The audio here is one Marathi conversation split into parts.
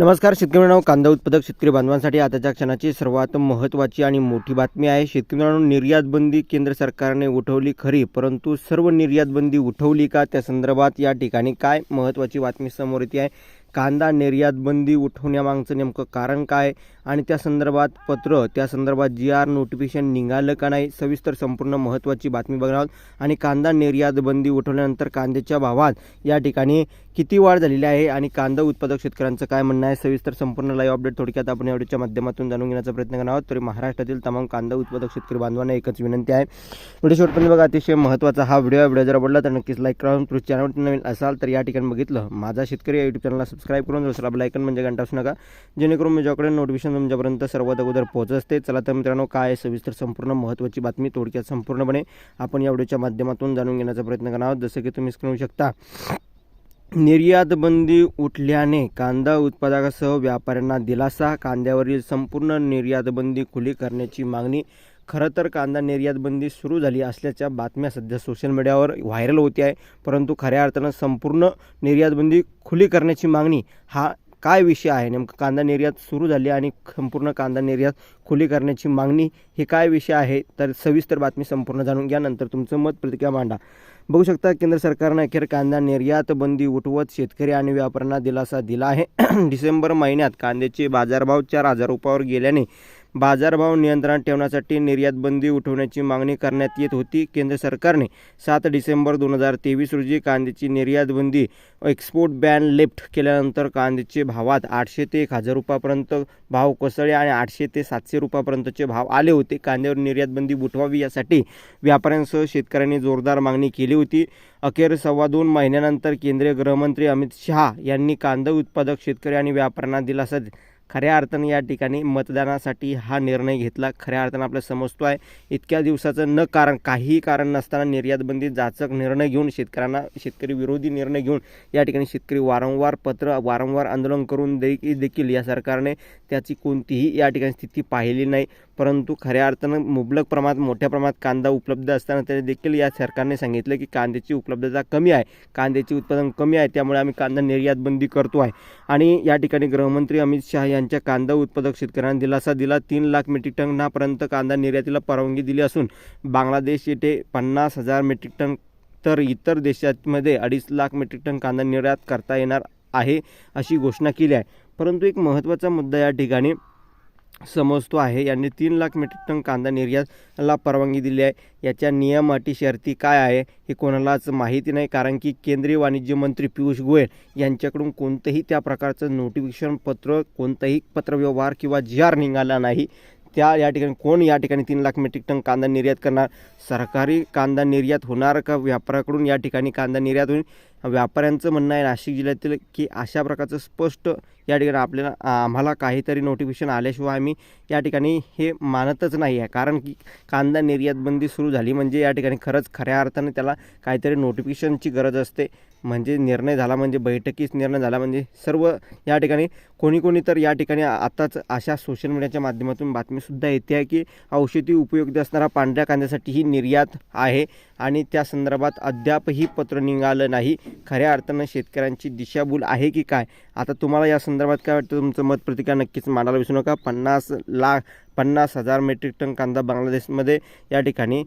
नमस्कार शेतकरी मित्रांनो. कांदा उत्पादक शेतकरी बांधवांसाठी आताच्या क्षणाची सर्वात महत्त्वाची आणि मोठी बातमी आहे. शेतकरी मित्रांनो निर्यात बंदी केंद्र सरकारने उठवली खरी परंतु सर्व निर्यात बंदी उठवली का? त्या संदर्भात या ठिकाणी काय महत्त्वाची बातमी समोर येते आहे? कांदा निर्यात बंदी उठवण्यामागचं नेमकं कारण काय? आणि त्या संदर्भात पत्र त्या संदर्भात जी आर नोटिफिकेशन निघालं का नाही सविस्तर संपूर्ण महत्त्वाची बातमी बघणार आहोत. आणि कांदा निर्यात बंदी उठवल्यानंतर कांद्याच्या भावात या ठिकाणी किती वाढ झालेली आहे आणि कांदा उत्पादक शेतकऱ्यांचं काय म्हणणं आहे? सविस्तर संपूर्ण लाईव्ह अपडेट थोडक्यात आपण या व्हिडिओच्या माध्यमातून जाणून घेण्याचा प्रयत्न करणार आहोत. तरी महाराष्ट्रातील तमाम कांदा उत्पादक शेतकरी बांधवांना एकच विनंती आहे. व्हिडिओ शेवटपर्यंत बघा. अतिशय महत्त्वाचा हा व्हिडिओ व्हिडिओ जर आवडला तर नक्कीच लाईक करा. तुम्ही चॅनल नवीन असाल तर या ठिकाणी बघितलं. माझा शेतकरी या युट्यूब चॅनलला सबस्क्राईब करून दुसरा लायकन म्हणजे घंटा असू नका. जेणेकरून ज्याकडे नोटिफिकेशन तुमच्यापर्यंत सर्वात अगोदर पोहोचत असते. चला तर मित्रांनो काय सविस्तर संपूर्ण महत्त्वाची बातमी थोडक्यात संपूर्णपणे आपण या व्हिडिओच्या माध्यमातून जाणून घेण्याचा प्रयत्न करणार आहोत. जसं की तुम्ही स्क्रीन शकता निर्यात बंदी उठल्याने कांदा उत्पादकासह व्यापाऱ्यांना दिलासा. कांद्यावरील संपूर्ण निर्यात बंदी खुली करण्याची मागणी. खरं तर कांदा निर्यात बंदी सुरू झाली असल्याच्या बातम्या सध्या सोशल मीडियावर व्हायरल होते आहे. परंतु खऱ्या अर्थानं संपूर्ण निर्यात बंदी खुली करण्याची मागणी हा काय विषय आहे? नेमकं कांदा निर्यात सुरू झाली आणि संपूर्ण कांदा निर्यात खुली करण्याची मागणी हे काय विषय आहे? तर सविस्तर बातमी संपूर्ण जाणून घ्या. नंतर तुमचं मत प्रतिक्रिया मांडा. बघू शकता केंद्र सरकारनं अखेर कांदा निर्यात बंदी उठवत शेतकरी आणि व्यापाऱ्यांना दिलासा दिला आहे. डिसेंबर महिन्यात कांद्याचे बाजारभाव चार हजार रुपयावर गेल्याने बाजारभाव नियंत्रणात ठेवण्यासाठी निर्यातबंदी उठवण्याची मागणी करण्यात येत होती. केंद्र सरकारने सात डिसेंबर दोन हजार तेवीस रोजी कांद्याची निर्यातबंदी एक्सपोर्ट बॅन लिफ्ट केल्यानंतर कांद्याचे भावात आठशे ते एक हजार रुपयापर्यंत भाव कोसळले आणि आठशे ते सातशे रुपयापर्यंतचे भाव आले होते. कांद्यावर निर्यातबंदी उठवावी यासाठी व्यापाऱ्यांसह शेतकऱ्यांनी जोरदार मागणी केली होती. अखेर सव्वा दोन महिन्यानंतर केंद्रीय गृहमंत्री अमित शहा यांनी कांदा उत्पादक शेतकरी आणि व्यापाऱ्यांना दिलासा खऱ्या अर्थानं या ठिकाणी मतदानासाठी हा निर्णय घेतला. खऱ्या अर्थानं आपल्याला समजतो आहे. इतक्या दिवसाचं न कारण काहीही कारण नसताना निर्यातबंदी जाचक निर्णय घेऊन शेतकऱ्यांना शेतकरी विरोधी निर्णय घेऊन या ठिकाणी शेतकरी वारंवार पत्र वारंवार आंदोलन करून दे देखील या सरकारने त्याची कोणतीही या ठिकाणी स्थिती पाहिली नाही. परंतु खऱ्या अर्थानं मुबलक प्रमाणात मोठ्या प्रमाणात कांदा उपलब्ध असताना त्याने देखील या सरकारने सांगितलं की कांद्याची उपलब्धता कमी आहे. कांद्याचे उत्पादन कमी आहे त्यामुळे आम्ही कांदा निर्यातबंदी करतो आहे. आणि या ठिकाणी गृहमंत्री अमित शहा राज्यांच्या कांदा उत्पादक शेतकऱ्यांना दिलासा दिला. तीन लाख मेट्रिक टनापर्यंत कांदा निर्यातीला परवानगी दिली असून बांगलादेश येथे पन्नास हजार मेट्रिक टन तर इतर देशांमध्ये अडीच लाख मेट्रिक टन कांदा निर्यात करता येणार आहे अशी घोषणा केली आहे. परंतु एक महत्त्वाचा मुद्दा या ठिकाणी समजतो आहे. यांनी तीन लाख मेट्रिक टन कांदा निर्यातला परवानगी दिली आहे. याच्या नियम अटी शर्ती काय आहे हे कोणालाच माहिती नाही. कारण की केंद्रीय वाणिज्य मंत्री पियुष गोयल यांच्याकडून कोणतंही त्या प्रकारचं नोटिफिकेशन पत्र कोणतंही पत्रव्यवहार किंवा जी आर निघाला नाही. त्या या ठिकाणी कोण या ठिकाणी तीन लाख मेट्रिक टन कांदा निर्यात करणार? सरकारी कांदा निर्यात होणार का व्यापाऱ्याकडून? या ठिकाणी कांदा निर्यात होईल. व्यापाऱ्यांचं म्हणणं आहे नाशिक जिल्ह्यातील की अशा प्रकारचं स्पष्ट या ठिकाणी आपल्याला आम्हाला काहीतरी नोटिफिकेशन आल्याशिवाय आम्ही या ठिकाणी हे मानतच नाही आहे. कारण की कांदा निर्यात बंदी सुरू झाली म्हणजे या ठिकाणी खरंच खऱ्या अर्थाने त्याला काहीतरी नोटिफिकेशनची गरज असते. म्हणजे निर्णय झाला म्हणजे बैठकीच निर्णय झाला म्हणजे सर्व या ठिकाणी कोणी कोणी तर या ठिकाणी आताच अशा सोशल मीडियाच्या माध्यमातून बातमीसुद्धा येते आहे की औषधी उपयोगी असणारा पांढऱ्या कांद्यासाठी ही निर्यात आहे आणि त्या संदर्भात अद्यापही पत्र निघालं नाही. खऱ्या अर्थानं शेतकऱ्यांची दिशाभूल आहे की काय? आता तुम्हाला या संदर्भात काय वाटतं? तुमचं मत प्रतिक्रिया नक्कीच मांडायला विसरू नका. पन्नास लाख पन्नास हजार मेट्रिक टन कांदा बांगलादेशमध्ये या ठिकाणी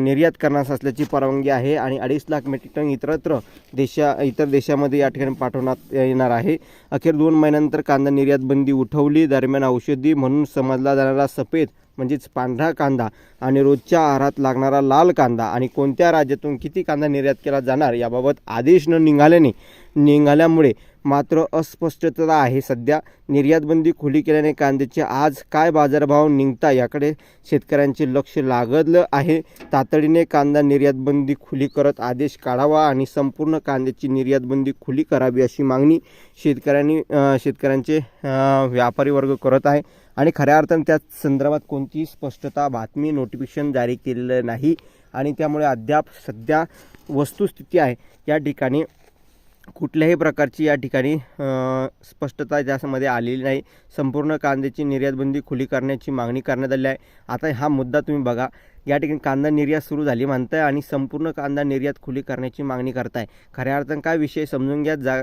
निर्यात करण्यास असल्याची परवानगी आहे आणि अडीच लाख मेट्रिक टन इतरत्र देशा इतर देशामध्ये या ठिकाणी पाठवण्यात येणार आहे. अखेर दोन महिन्यानंतर कांदा निर्यात बंदी उठवली. दरम्यान औषधी म्हणून समजला जाणारा सफेद म्हणजेच पांढरा कांदा आणि रोजच्या आहारात लागणारा लाल कांदा आणि कोणत्या राज्यातून किती कांदा निर्यात केला जाणार याबाबत आदेश न निघाल्याने निघाल्यामुळे मात्र अस्पष्टता आहे सध्या. निर्यातबंदी खुली केल्याने कांद्याचे आज काय बाजारभाव निघता याकडे शेतकऱ्यांचे लक्ष लागलं आहे. तातडीने कांदा निर्यातबंदी खुली करत आदेश काढावा आणि संपूर्ण कांद्याची निर्यातबंदी खुली करावी अशी मागणी शेतकऱ्यांनी शेतकऱ्यांचे व्यापारी वर्ग करत आहे. आणि खऱ्या अर्थाने त्या संदर्भात कोणतीही स्पष्टता बातमी नोटिफिकेशन जारी केलेलं नाही. आणि त्यामुळे अद्याप सध्या वस्तुस्थिती आहे. या ठिकाणी कुठल्याही प्रकारची या ठिकाणी स्पष्टता त्यामध्ये आलेली नाही. संपूर्ण कांद्याची निर्यातबंदी खुली करण्याची मागणी करण्यात आली आहे. आता हा मुद्दा तुम्ही बघा. या ठिकाणी कांदा निर्यात सुरू झाली म्हणताय आणि संपूर्ण कांदा निर्यात खुली करण्याची मागणी करताय. खऱ्या अर्थानं काय विषय समजून घ्या जा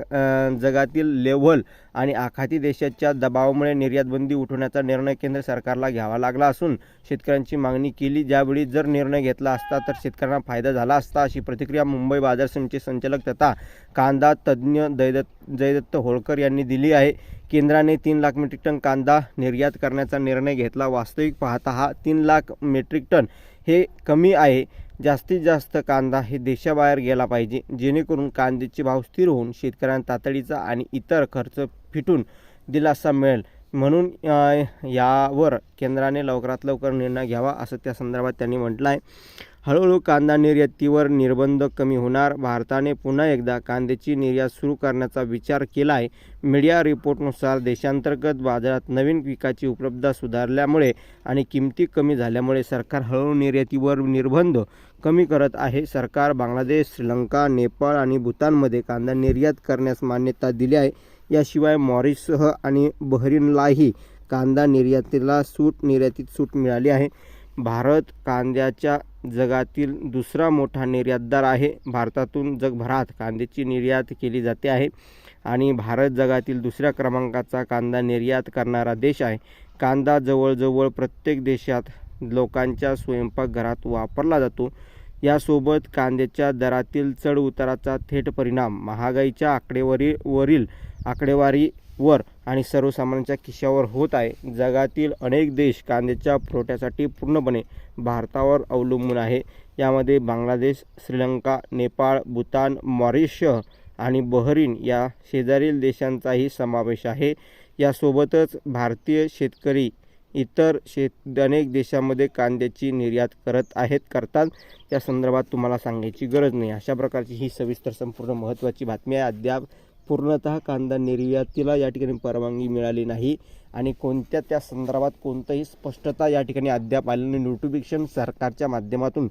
जगातील लेव्हल आणि आखाती देशाच्या दबावामुळे निर्यातबंदी उठवण्याचा निर्णय केंद्र सरकारला घ्यावा लागला असून शेतकऱ्यांची मागणी केली ज्यावेळी जर निर्णय घेतला असता तर शेतकऱ्यांना फायदा झाला असता अशी प्रतिक्रिया मुंबई बाजार समितीचे संचालक तथा कांदा तज्ज्ञ जयदत्त जयदत्त होळकर यांनी दिली आहे. केंद्राने तीन लाख मेट्रिक टन कांदा निर्यात करण्याचा निर्णय घेतला. वास्तविक पाहता हा तीन लाख मेट्रिक टन हे कमी आहे. जास्तीत जास्त कांदा हे देशाबाहेर गेला पाहिजे. जेणेकरून कांद्याचे भाव स्थिर होऊन शेतकऱ्यांना तातडीचा आणि इतर खर्च फिटून दिलासा मिळेल. म्हणून यावर केंद्राने लवकरात लवकर निर्णय घ्यावा असं त्या संदर्भात त्यांनी म्हटलं आहे हळूहळू कांदा निर्यातीवर निर्बंध कमी होणार. भारताने पुन्हा एकदा कांद्याची निर्यात सुरू करण्याचा विचार केला आहे मीडिया रिपोर्टनुसार देशांतर्गत बाजारात नवीन पिकाची उपलब्धता सुधारल्यामुळे आणि किमती कमी झाल्यामुळे सरकार हळूहळू निर्यातीवर निर्बंध कमी करत आहे. सरकार बांगलादेश श्रीलंका नेपाळ आणि भूतानमध्ये कांदा निर्यात करण्यास मान्यता दिली आहे. याशिवाय मॉरिससह आणि बहरीनलाही कांदा निर्यातीला सूट निर्यातीत सूट मिळाली आहे. भारत कांद्याच्या जगातील दुसरा मोठा निर्यातदार आहे. भारतातून जगभरात कांद्याची निर्यात केली जाते आहे आणि भारत जगातील दुसऱ्या क्रमांकाचा कांदा निर्यात करणारा देश आहे. कांदा जवळजवळ प्रत्येक देशात लोकांच्या स्वयंपाकघरात वापरला जातो. यासोबत कांद्याच्या दरातील चढ उताराचा थेट परिणाम महागाईच्या आकडेवारी वरील आकडेवारीवर आणि सर्वसामान्यांच्या खिशावर होत आहे. जगातील अनेक देश कांद्याच्या पुरवठ्यासाठी पूर्णपणे भारतावर अवलंबून आहे. यामध्ये बांगलादेश श्रीलंका नेपाळ भूतान मॉरिशस आणि बहरीन या शेजारील देशांचाही समावेश आहे. यासोबतच भारतीय शेतकरी इतर शेत अनेक देशामध्ये कांद्याची निर्यात करत आहेत करतात. त्या संदर्भात तुम्हाला सांगायची गरज नाही. अशा प्रकारची ही सविस्तर संपूर्ण महत्त्वाची बातमी आहे. अद्याप पूर्णतः कांदा निर्यातीला या ठिकाणी परवानगी मिळाली नाही. आणि कोणत्या त्या संदर्भात कोणतंही स्पष्टता या ठिकाणी अद्याप आलेली नोटिफिकेशन सरकारच्या माध्यमातून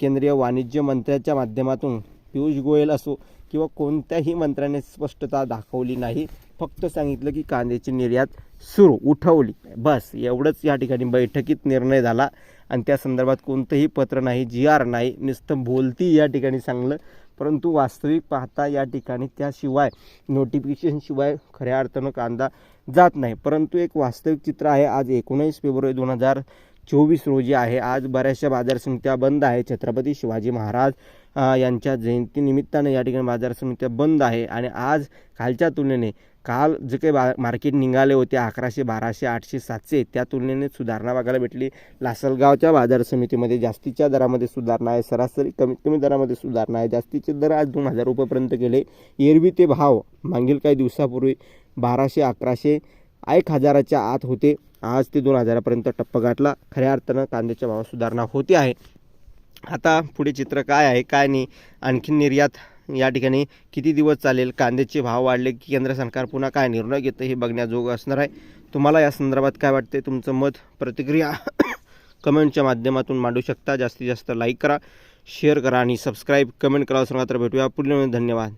केंद्रीय वाणिज्य मंत्र्याच्या माध्यमातून पियुष गोयल असो किंवा कोणत्याही मंत्र्याने स्पष्टता दाखवली नाही फक्त सांगितलं की कांद्याची निर्यात सुरू उठवली. बस एवढंच या ठिकाणी बैठकीत निर्णय झाला. आणि त्या संदर्भात कोणतंही पत्र नाही जी आर नाही नुसतं बोलती या ठिकाणी चांगलं परंतु वास्तविक पाहता या ठिकाणी त्याशिवाय नोटिफिकेशनशिवाय खऱ्या अर्थानं कांदा जात नाही. परंतु एक वास्तविक चित्र आहे. आज एकोणीस फेब्रुवारी दोन हजार चोवीस रोजी आहे. आज बऱ्याचशा बाजार समित्या बंद आहे छत्रपती शिवाजी महाराज यांच्या जयंतीनिमित्तानं या ठिकाणी बाजार समित्या बंद आहे. आणि आज कालच्या तुलनेने काल जे काही बा मार्केट निघाले होते अकराशे बाराशे आठशे सातशे त्या तुलनेने सुधारणा बघायला भेटली. लासलगावच्या बाजार समितीमध्ये जास्तीच्या दरामध्ये सुधारणा आहे. सरासरी कमीत कमी दरामध्ये सुधारणा आहे. जास्तीचे दर आज दोन हजार रुपयेपर्यंत गेले. एरवी ते भाव मागील काही दिवसापूर्वी बाराशे अकराशे एक हजाराच्या आत होते. आज ते दोन हजारापर्यंत टप्प गाठला. खऱ्या अर्थानं कांद्याच्या भावात सुधारणा होते आहे. आता पुढे चित्र काय आहे काय नाही आणखीन निर्यात या ठिकाणी किती दिवस चालेल कांद्याचे भाव वाढले की केंद्र सरकार पुन्हा काय निर्णय घेतं हे बघण्याजोगं असणार आहे. तुम्हाला या संदर्भात काय वाटते तुमचं मत प्रतिक्रिया कमेंटच्या माध्यमातून मांडू शकता. जास्तीत जास्त लाईक करा शेअर करा आणि सबस्क्राईब कमेंट करा सांगा तर भेटूया. पुढे धन्यवाद.